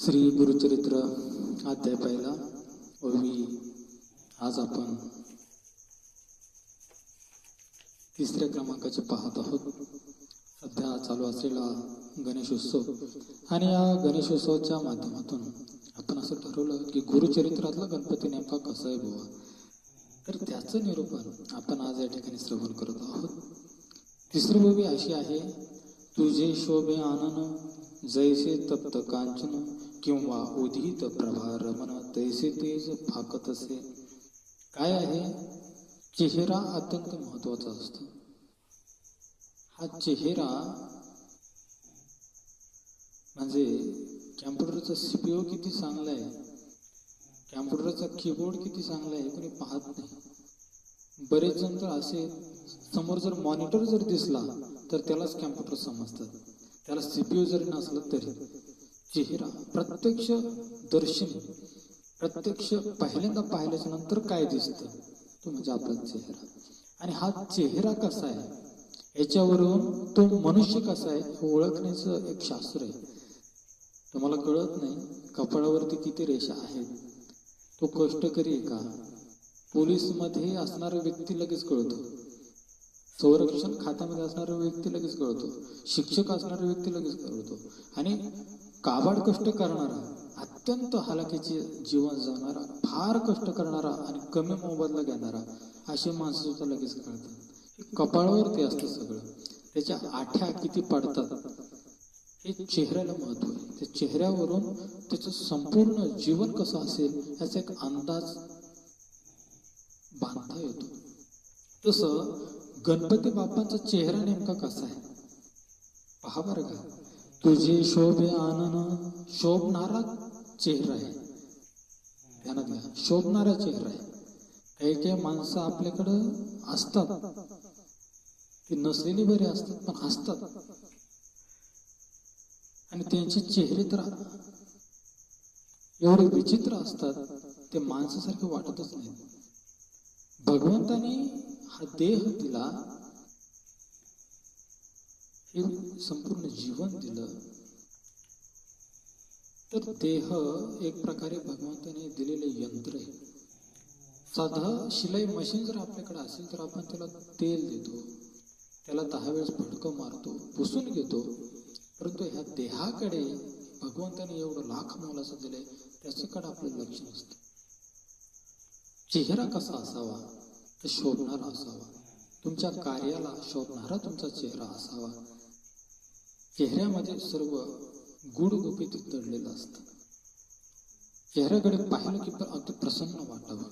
श्री गुरुचरित्र अध्याय पहिला ओवी आज आपण तिसऱ्या क्रमांकाचे पाहत आहोत. सध्या चालू असलेला गणेशोत्सव आणि या गणेशोत्सवाच्या माध्यमातून आपण असं ठरवलं की गुरुचरित्रातला गणपती नेमका कसा आहे बुवा? तर त्याचं निरूपण आपण आज या ठिकाणी श्रवण करत आहोत. तिसरी ओवी अशी आहे तुझे शोभे आनन जैसे तप्त कांचन किंवा उदित प्रभा रमण तैसे तेज फाकत असे काय आहे? चेहरा अत्यंत महत्त्वाचा असतो. हा चेहरा म्हणजे कॅम्प्युटरचा सीपीओ किती चांगला आहे? कॅम्प्युटरचा कीबोर्ड किती चांगला आहे कोणी पाहत नाही. बरेच जण तर असे समोर जर मॉनिटर जर दिसला तर त्यालाच कॅम्प्युटर समजतात. त्याला सीपीयू जरी नसलं तरी. चेहरा प्रत्यक्ष दर्शनी. प्रत्यक्ष पहिल्यांदा पाहिल्याच्या नंतर काय दिसतं? तो म्हणजे आपला चेहरा. आणि हा चेहरा कसा आहे? याच्यावरून तो मनुष्य कसा आहे हे ओळखण्याचं एक शास्त्र आहे. तुम्हाला कळत नाही कपाळावरती किती रेषा आहेत? तो कष्टकरी आहे का? पोलीसमध्ये असणारा व्यक्ती लगेच कळतो. संरक्षण खात्यामध्ये असणारा व्यक्ती लगेच कळतो. शिक्षक असणारा व्यक्ती लगेच कळतो. आणि काबाड कष्ट करणारा अत्यंत हालाकीचे जीवन जगणारा फार कष्ट करणारा आणि कमी मोबदला घेणारा अशी माणसं सुद्धा लगेच कळतात. कपाळावरती असतं सगळं. त्याच्या आठ्या किती पडतात? हे चेहऱ्याला महत्त्व आहे. त्या चेहऱ्यावरून त्याचं संपूर्ण जीवन कसं असेल याचा एक अंदाज बांधता येतो. तसं गणपती बाप्पांचा चेहरा नेमका कसा आहे? पहा बरं का. तुझे शोभे आनन शोभणारा चेहरा आहे. ध्यानात घ्या. शोभणारा चेहरा आहे. काही काही माणसं आपल्याकडं असतात. ती नसलेली बरी असतात पण असतात. आणि त्यांचे चेहरे तर एवढे विचित्र असतात ते माणसासारखे वाटतच नाही भगवंताने हा देह दिला हे संपूर्ण जीवन दिलं. तर देह एक प्रकारे भगवंताने दिलेले यंत्र आहे. साधं शिलाई मशीन जर आपल्याकडे असेल तर आपण त्याला तेल देतो. त्याला दहा वेळेस फडकं मारतो पुसून घेतो. परंतु ह्या देहाकडे भगवंताने एवढं लाख मोलाचं दिलंय त्याच्याकडे आपलं लक्ष नसतं. चेहरा कसा असावा तर शोभणारा असावा. तुमच्या कार्याला शोभणारा तुमचा चेहरा असावा. चेहऱ्यामध्ये सर्व गुड गुपित दडलेलं असतं. चेहऱ्याकडे पाहिलं की पण अगदी प्रसन्न वाटावं.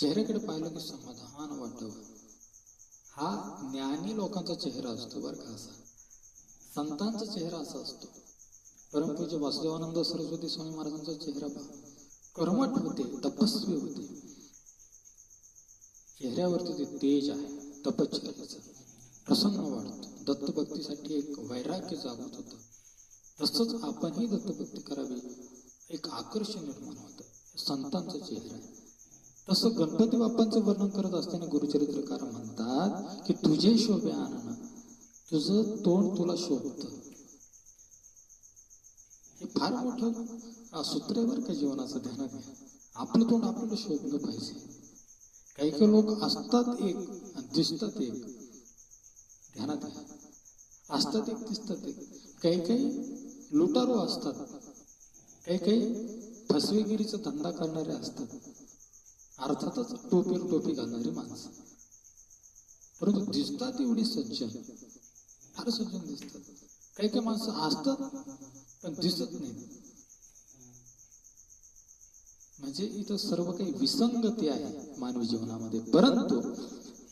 चेहऱ्याकडे पाहिलं की समाधान वाटावं. हा ज्ञानी लोकांचा चेहरा असतो बरं का असा. संतांचा चेहरा असा असतो. परमपूज्य वासुदेवानंद सरस्वती स्वामी महाराजांचा चेहरा पहा. कर्मठ होते तपस्वी होते. चेहऱ्यावरती ते तेज आहे तपश्चर्याचं प्रसन्न दत्तभक्तीसाठी एक वैराग्य जागृत होतं. तसंच आपणही दत्तभक्ती करावी. एक आकर्षण निर्माण होतं. संतांचं चेहरा. आहे तसं गणपती बाप्पांचं वर्णन करत असताना गुरुचरित्रकार म्हणतात की तुझे शोभे आनन तुझं तोंड तुला शोभत. हे फार मोठं सूत्रेवर का जीवनाचं ध्यानात घ्या. आपलं तोंड आपल्याला शोभलं पाहिजे. काही काही लोक असतात एक दिसतात एक. ध्यानात घ्या. असतात एक दिसतात एक काही काही लुटारू असतात. काही काही फसवेगिरीचा धंदा करणारे असतात. अर्थातच टोपीवर टोपी घालणारी माणसं. परंतु दिसतात एवढी सज्जन. फार सज्जन दिसतात. काही काही माणसं असतात पण दिसत नाही. म्हणजे इथं सर्व काही विसंगती आहे मानवी जीवनामध्ये. परंतु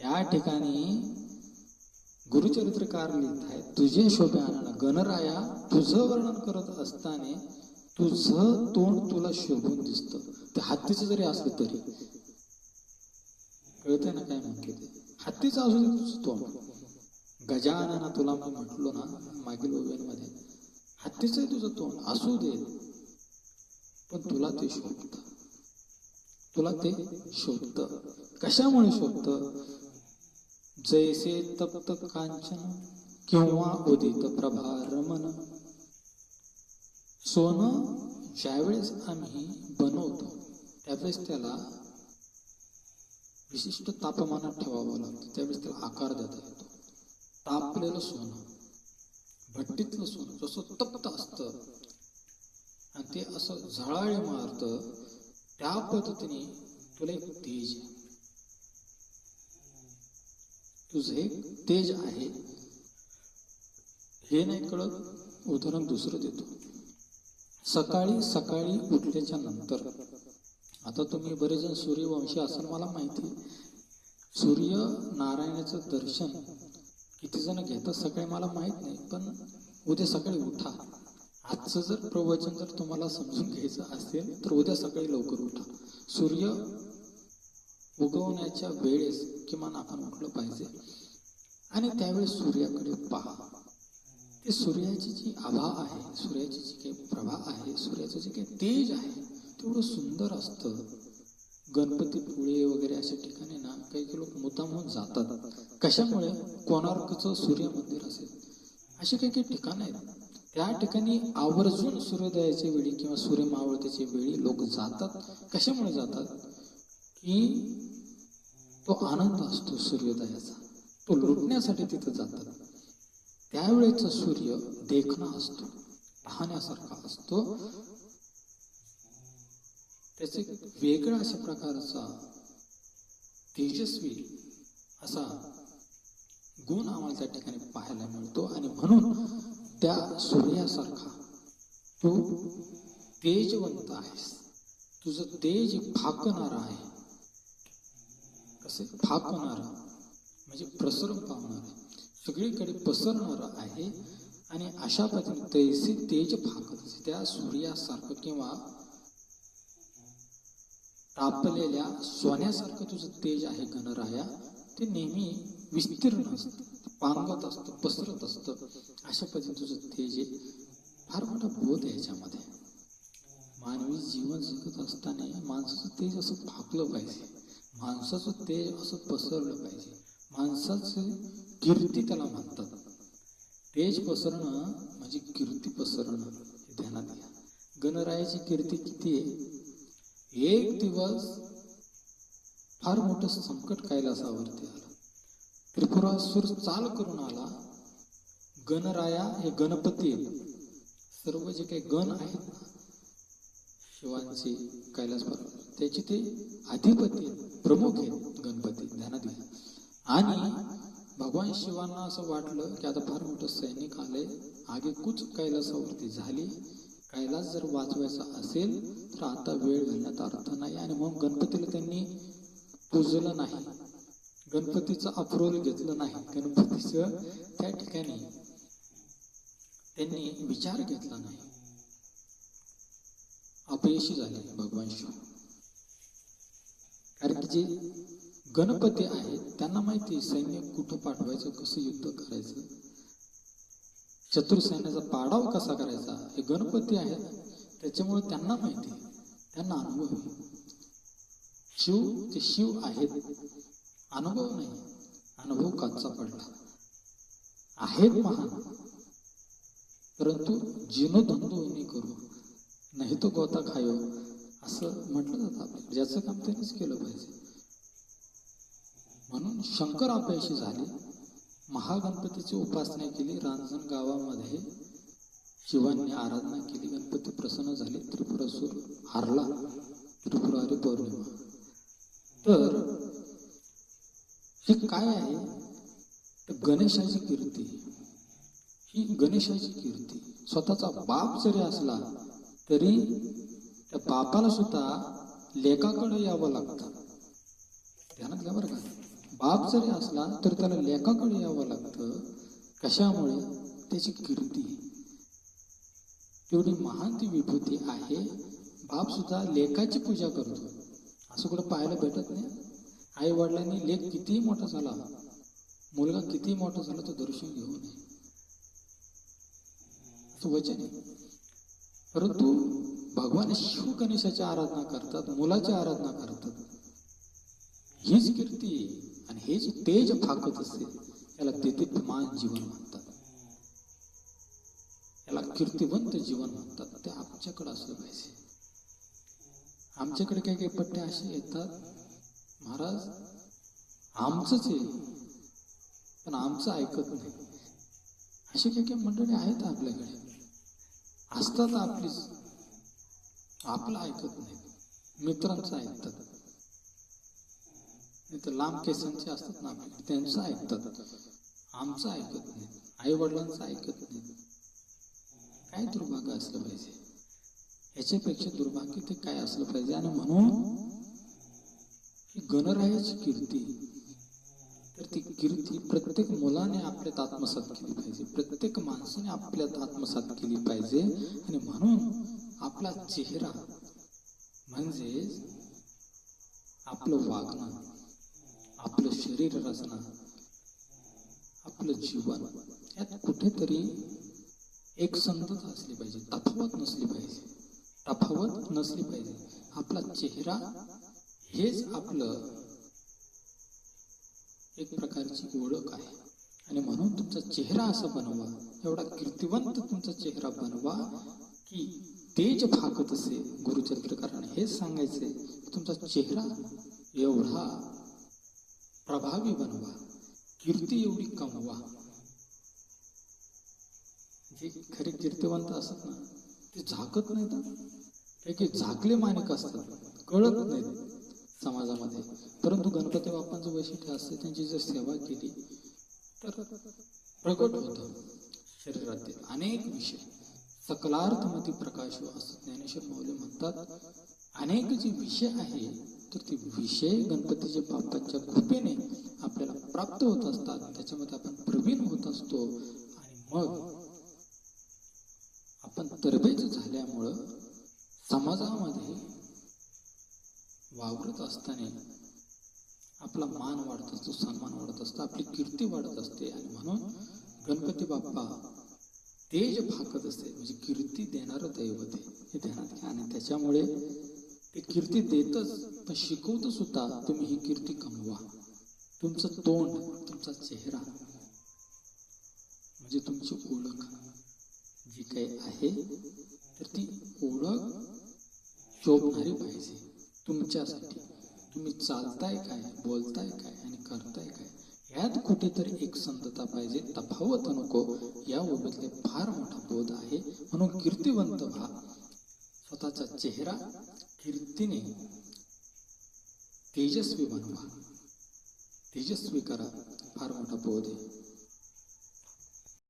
या ठिकाणी गुरुचरित्रकार लिहित आहे तुझे शोभे आनंद गणराया तुझं वर्णन करत असताना तुझं तोंड तुला शोभून दिसतं. ते हत्तीचं जरी असलं तरी. कळतंय ना काय म्हणते ते? हत्तीचं असू दे तुझं तोंड. गजानना तुला मी म्हटलो ना मागील ओव्यांमध्ये हत्तीचं आहे तुझं तोंड असू दे पण तुला ते शोभत. तुला ते शोधतं कशामुळे शोधतं जैसे तप्त कांचन किंवा उदित प्रभा रमन. सोनं ज्यावेळेस आम्ही बनवतो त्यावेळेस त्याला विशिष्ट तापमानात ठेवावं लागतं. त्यावेळेस त्याला आकार देता येतो. तापलेलं सोनं भट्टीतलं सोनं जसं तप्त असतं आणि ते असं झळाळी मारतं त्या पद्धतीने तुला एक तेज आहे. तुझं तेज आहे. हे नाही कळत उदाहरण दुसरं देतो. सकाळी सकाळी उठल्याच्या नंतर. आता तुम्ही बरेच जण सूर्यवंशी असाल मला माहिती सूर्य नारायणाचं दर्शन किती जण घेतात सकाळी मला माहीत नाही पण उद्या सकाळी उठा. आजचं जर प्रवचन जर तुम्हाला समजून घ्यायचं असेल तर उद्या सकाळी लवकर उठा. सूर्य उगवण्याच्या वेळेस किमान आपण उठलं पाहिजे. आणि त्यावेळेस सूर्याकडे पहा. ते सूर्याची जी आभा आहे सूर्याची जी काही प्रभा आहे सूर्याचं जे काही तेज आहे तेवढं सुंदर असतं. गणपतीपुळे वगैरे अशा ठिकाणी ना काही काही लोक मुद्दामहून जातात. कशामुळे? कोणार्कचं सूर्य मंदिर असेल. अशी काही काही ठिकाणं आहेत. त्या ठिकाणी आवर्जून सूर्योदयाच्या वेळी किंवा सूर्य मावळत्याच्या वेळी लोक जातात. कशामुळे जातात? की तो आनंद असतो सूर्योदयाचा. तो लुटण्यासाठी तिथं जातात. त्यावेळेचा सूर्य देखणा असतो पाहण्यासारखा असतो. त्याचे वेगळा अशा प्रकारचा तेजस्वी असा गुण आम्हाला त्या ठिकाणी पाहायला मिळतो आणि म्हणून त्या सूर्यासारखा तू तेजवंत आहेस. तुझं तेज फाकणार आहे. कसे फाकणार म्हणजे प्रसरण पावणार. सगळीकडे पसरणारा आहे आणि अशा पद्धतीने तैसे तेज फाकत असते. त्या सूर्यासारखं किंवा तापलेल्या सोन्यासारखं तुझं तेज आहे गणराया. ते नेहमी विस्तीर्ण असतं पांगत असतं पसरत असतं. अशा पद्धतीने तुझं तेज आहे फार मोठा बोध आहे याच्यामध्ये. मानवी जीवन जगत असताना माणसाचं तेज असं फाकलं पाहिजे. माणसाचं तेज असं पसरलं पाहिजे. माणसाचं कीर्ती त्याला म्हणतात. तेज पसरणं म्हणजे कीर्ती पसरणं ध्यानात घ्या. गणरायाची कीर्ती किती आहे? एक दिवस फार मोठं संकट कैलासावरती आलं. त्रिपुरासूर चाल करून आला. गणराया हे गणपती सर्व जे काही गण आहेत ना शिवांचे कैलास पर्वत. त्याचे ते अधिपती प्रमुख आहेत गणपती ध्यानात घ्या आणि भगवान शिवांना असं वाटलं की आता फार मोठं सैनिक आले आगे कुच कैलासावरती झाली. कैलास जर वाचवायचा असेल तर आता वेळ घालण्यात अर्थ नाही. आणि म्हणून गणपतीला त्यांनी पूजलं नाही. गणपतीचं अप्रोल घेतलं नाही. गणपतीचं त्या ठिकाणी त्यांनी विचार घेतला नाही. अपयशी झाले भगवान शिव. कारण की जे गणपती आहेत त्यांना माहिती आहे सैन्य कुठं पाठवायचं कसं युद्ध करायचं? शत्रू सैन्याचा पाडाव कसा करायचा? हे गणपती आहेत. त्याच्यामुळे त्यांना माहिती आहे. त्यांना अनुभव आहे. शिव ते शिव आहेत. अनुभव नाही. अनुभव कच्चा पडला. आहेत महान. परंतु जिनो करू. नाही तो गोता खायो असं म्हटलं जातं आपल्याला ज्याचं काम त्यानेच केलं पाहिजे. म्हणून शंकर अपयशी झाले. महागणपतीची उपासना केली. रांजण गावामध्ये शिवांनी आराधना केली. गणपती प्रसन्न झाले. त्रिपुरासूर हारला. त्रिपुरारी पौर्णिमा. तर हे काय आहे? तर गणेशाची कीर्ती. ही गणेशाची कीर्ती. स्वतःचा बाप जरी असला तरी त्या बापाला सुद्धा लेखाकडे यावं लागतं. ध्यानात घ्या बरं का. बाप जरी असला तर त्याला लेखाकडे यावं लागतं. कशामुळे? त्याची कीर्ती. एवढी महान ती विभूती आहे. बाप सुद्धा लेखाची पूजा करतो. असं कुठं पाहायला भेटत नाही. आई वडिलांनी लेख कितीही मोठा झाला. मुलगा कितीही मोठा झाला तो दर्शन घेऊ नये. असं वचन आहे. परंतु भगवान शिव गणेशाची आराधना करतात मुलाची आराधना करतात. हीच कीर्ती आणि हेच तेज फाकत असते याला मान जीवन म्हणतात. याला कीर्तिवंत जीवन म्हणतात. ते आमच्याकडे असलं पाहिजे. आमच्याकडे काही काही पट्टे असे येतात? महाराज आमचंच आहे पण आमचं ऐकत नाही. अशी काही काही मंडळी आहेत आपल्याकडे? असतात आपलीच. आपलं ऐकत नाही. मित्रांचं ऐकतात. नाही तर लांब केसांचे असतात ना आपले त्यांचं ऐकतात. आमचं ऐकत नाही. आई वडिलांचं ऐकत नाही. काय दुर्भाग्य असलं पाहिजे? याच्यापेक्षा दुर्भाग्य ते काय असलं पाहिजे? आणि म्हणून ही गणरायाची कीर्ती तर ती कीर्ती प्रत्येक मुलाने आपल्यात आत्मसात केली पाहिजे. प्रत्येक माणसाने आपल्यात आत्मसात केली पाहिजे. आणि म्हणून आपला चेहरा म्हणजे आपलं वागणं आपलं शरीर रचना आपलं जीवन यात कुठेतरी एक संतता असली पाहिजे तफावत नसली पाहिजे तफावत नसली पाहिजे. आपला चेहरा हेच आपलं एक प्रकारची ओळख आहे. आणि म्हणून तुमचा चेहरा असं बनवा एवढा कीर्तिवंत तुमचा चेहरा बनवा की तेज फाकत असे गुरुचरित्रकाराने हेच सांगायचे की तुमचा चेहरा एवढा प्रभावी बनवा कीर्ती एवढी कमवा. जे खरे कीर्तिवंत असतात ना ते झाकत नाहीत. ना. काही झाकले मानिक असतात कळत नाहीत समाजामध्ये. परंतु गणपती बाप्पांचं वैशिष्ट्य असते त्यांची जर सेवा केली तर प्रगट होतं शरीरातील अनेक विषय. सकलार्थमती प्रकाश असं ज्ञानेश्वर माऊली म्हणतात अनेक जे विषय आहे तर ते विषय गणपतीच्या बाप्पाच्या कृपेने आपल्याला प्राप्त होत असतात. त्याच्यामध्ये आपण प्रवीण होत असतो. आणि मग आपण तरबेज झाल्यामुळं समाजामध्ये वावरत असताना आपला मान वाढत असतो सन्मान वाढत असतो आपली कीर्ती वाढत असते. आणि म्हणून गणपती बाप्पा तेज भाकत असते म्हणजे कीर्ती देणारं दैवत आहे हे ध्यानात घ्या. आणि त्याच्यामुळे ते कीर्ती देतच पण शिकवत सुद्धा तुम्ही ही कीर्ती कमवा. तुमचं तोंड तुमचा चेहरा म्हणजे तुमची ओळख जी काही आहे तर ती ओळख शोभणारी पाहिजे. तुमच्यासाठी. तुम्ही चालताय काय बोलताय काय आणि करताय काय यात कुठेतरी एक संतता पाहिजे. तफावत नको. या ओबीतले फार मोठा बोध आहे. म्हणून कीर्तिवंत व्हा. स्वतःचा चेहरा कीर्तीने तेजस्वी बनवा. तेजस्वी करा. फार मोठा बोध आहे.